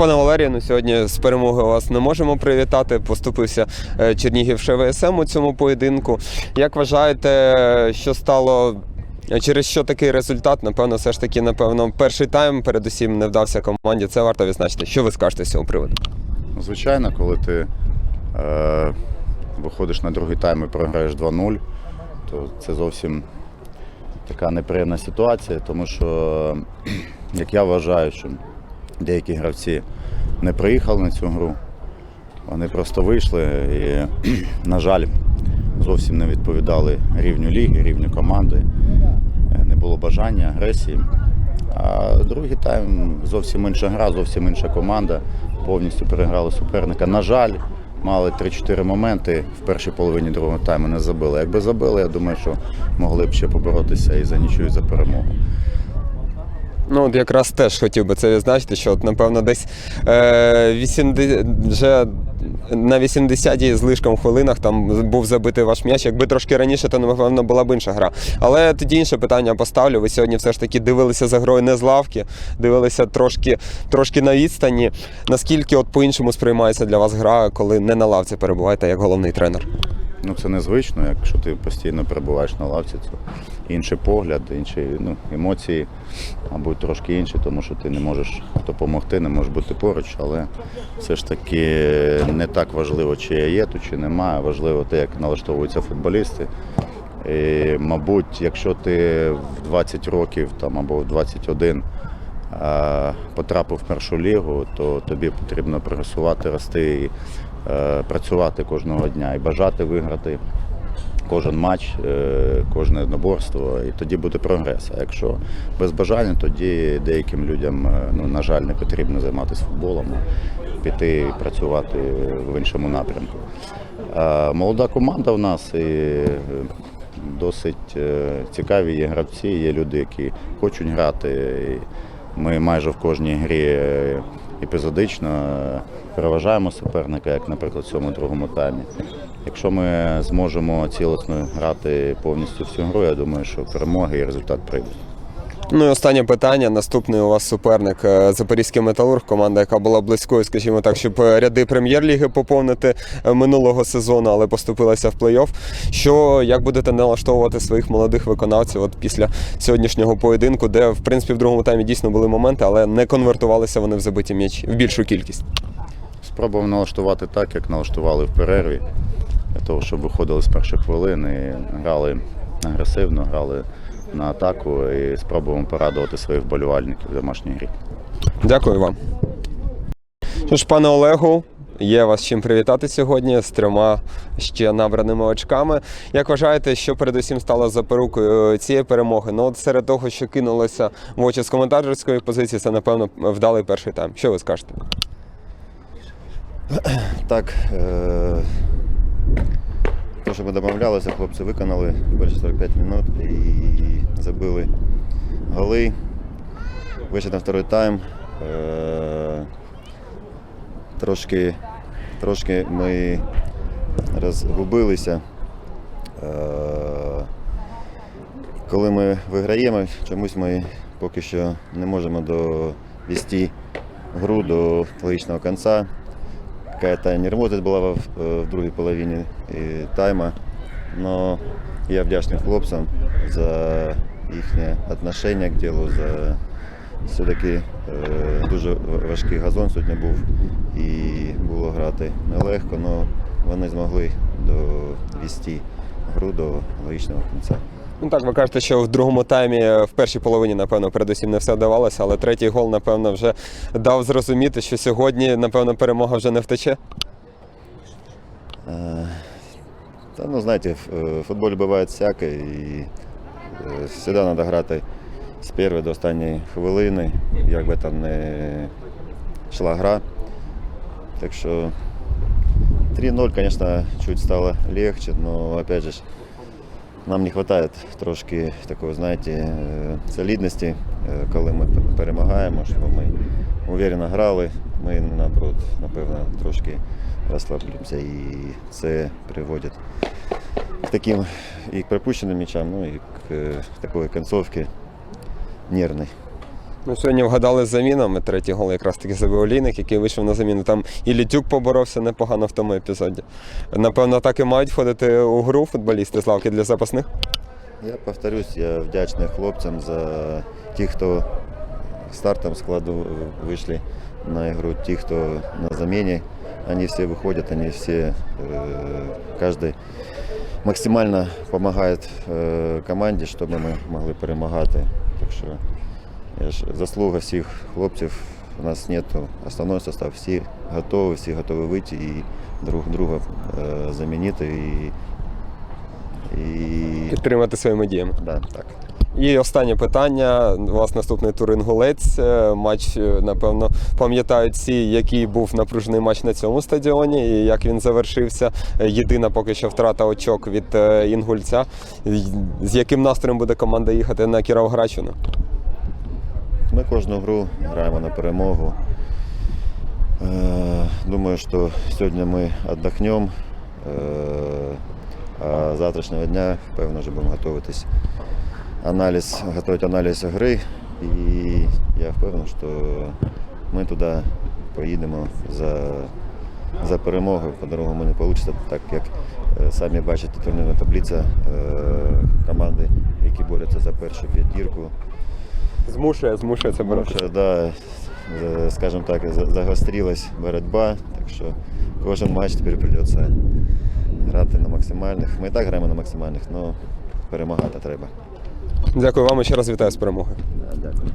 пане Валерію, ну сьогодні з перемоги вас не можемо привітати. Поступився е, Чернігів ШВСМ у цьому поєдинку. Як вважаєте, що стало? Через що такий результат? Напевно, все ж таки, напевно, перший тайм передусім не вдався команді. Це варто відзначити. Що ви скажете з цього приводу? Ну, Звичайно, коли ти е, виходиш на другий тайм і програєш 2-0, то це зовсім така неприємна ситуація, тому що, як я вважаю, що деякі гравці не приїхали на цю гру, вони просто вийшли і, на жаль, зовсім не відповідали рівню ліги, рівню команди. Е, Не було бажання, агресії. А другий тайм зовсім інша гра, зовсім інша команда. Повністю переграли суперника. На жаль, мали 3-4 моменти в першій половині другого тайму не забили. Якби забили, я думаю, що могли б ще поборотися і за нічию, і за перемогу. Ну, от якраз теж хотів би це відзначити, що от, напевно, десь е, 80, вже на 80-й з лишком хвилинах там був забитий ваш м'яч. Якби трошки раніше, то напевно була б інша гра. Але тоді інше питання поставлю. Ви сьогодні все ж таки дивилися за грою не з лавки, дивилися трошки, трошки на відстані. Наскільки от по-іншому сприймається для вас гра, коли не на лавці перебуваєте як головний тренер? Ну це незвично, якщо ти постійно перебуваєш на лавці, це інший погляд, інші ну, емоції, мабуть, трошки інші, тому що ти не можеш допомогти, не можеш бути поруч, але все ж таки не так важливо, чи я є тут, чи немає. Важливо те, як налаштовуються футболісти. І, мабуть, якщо ти в 20 років там, або в 21 е, потрапив в першу лігу, то тобі потрібно прогресувати, рости і е, працювати кожного дня і бажати виграти кожен матч, е, кожне одноборство, і тоді буде прогрес. А якщо без бажання, тоді деяким людям, е, ну, на жаль, не потрібно займатися футболом, піти працювати в іншому напрямку. Е, Молода команда в нас і досить цікаві є гравці, є люди, які хочуть грати. Ми майже в кожній грі епізодично переважаємо суперника, як, наприклад, в цьому другому таймі. Якщо ми зможемо цілісно грати повністю всю гру, я думаю, що перемоги і результат прийдуть. Ну і останнє питання. Наступний у вас суперник е, Запорізький металург, команда, яка була близькою, скажімо так, щоб е, ряди прем'єр-ліги поповнити е, минулого сезону, але поступилася в плей-офф. Що як будете налаштовувати своїх молодих виконавців от після сьогоднішнього поєдинку, де в принципі в другому таймі дійсно були моменти, але не конвертувалися вони в забиті м'ячі в більшу кількість. Спробував налаштувати так, як налаштували в перерві, для того, щоб виходили з перших хвилин і грали агресивно, грали на атаку і спробуємо порадувати своїх вболівальників в домашній грі. Дякую вам. Що ж, пане Олегу, є вас чим привітати сьогодні з трьома ще набраними очками. Як вважаєте, що передусім стало запорукою цієї перемоги? Ну, от серед того, що кинулося в очі з коментаторської позиції, це, напевно, вдалий перший тайм. Що ви скажете? Так, е- те, що ми домовлялися, хлопці виконали перші 45 минут і забили голи. Вийшли на второй тайм. Е- трошки, трошки ми розгубилися. Е- коли ми виграємо, чомусь ми поки що не можемо довести гру до логічного кінця. Какая-то нервозность была в, в другій половині е, тайма. Но я вдячний хлопцям за їхнє отношення к ділу, за все-таки е, дуже важкий газон сьогодні був і було грати нелегко, але вони змогли довести гру до логічного кінця. Ну так, ви кажете, що в другому таймі, е, в першій половині, напевно, передусім не все вдавалося, але третій гол, напевно, вже дав зрозуміти, що сьогодні, напевно, перемога вже не втече. Э, Та, ну, знаєте, в е, буває всяке і е, завжди треба грати з першої до останньої хвилини, як би там не йшла гра. Так що 3-0, звісно, чуть стало легче, но опять же, нам не вистачає трошки такої, знаєте, е, солідності, е, коли ми перемагаємо, щоб ми уверенно грали. Ми наоборот, напевно, трошки розслаблюємося і це приводить к таким і к пропущеним м'ячам, ну і к е, такої концовці нервної. Ну, сьогодні вгадали з замінами. Третій гол якраз таки забив Олійник, який вийшов на заміну. Там і Літюк поборовся непогано в тому епізоді. Напевно, так і мають входити у гру футболісти з лавки для запасних. Я повторюсь, я вдячний хлопцям за тих, хто стартом складу вийшли на ігру, ті, хто на заміні. Они все выходят, они все, э, каждый максимально допомагає э, команді, щоб ми могли перемагати. Так що я ж, заслуга всіх хлопців. У нас нет основного составу, всі готові, всі готові вийти і друг друга е, замінити. І, і... Підтримати своїми діями. Да, так. І останнє питання. У вас наступний тур інгулець. Е, Матч, е, напевно, пам'ятають всі, який був напружений матч на цьому стадіоні і як він завершився. Е, Єдина поки що втрата очок від інгульця. З яким настроєм буде команда їхати на Кіровоградщину? Ми кожну гру граємо на перемогу. Е, Думаю, що сьогодні ми віддохнемо, е, а завтрашнього дня, певно, вже будемо готуватись аналіз, готувати аналіз гри. І я впевнений, що ми туди поїдемо за, за перемогою. По-другому не вийде, так як е, самі бачите, турнірна таблиця команди, які борються за першу п'ятірку. Змушує, змушує це боротися. Тому да, скажімо так, загострилась боротьба, так що кожен матч тепер прийдеться грати на максимальних. Ми і так граємо на максимальних, але перемагати треба. Дякую вам і ще раз вітаю з перемогою. Да, Дякую.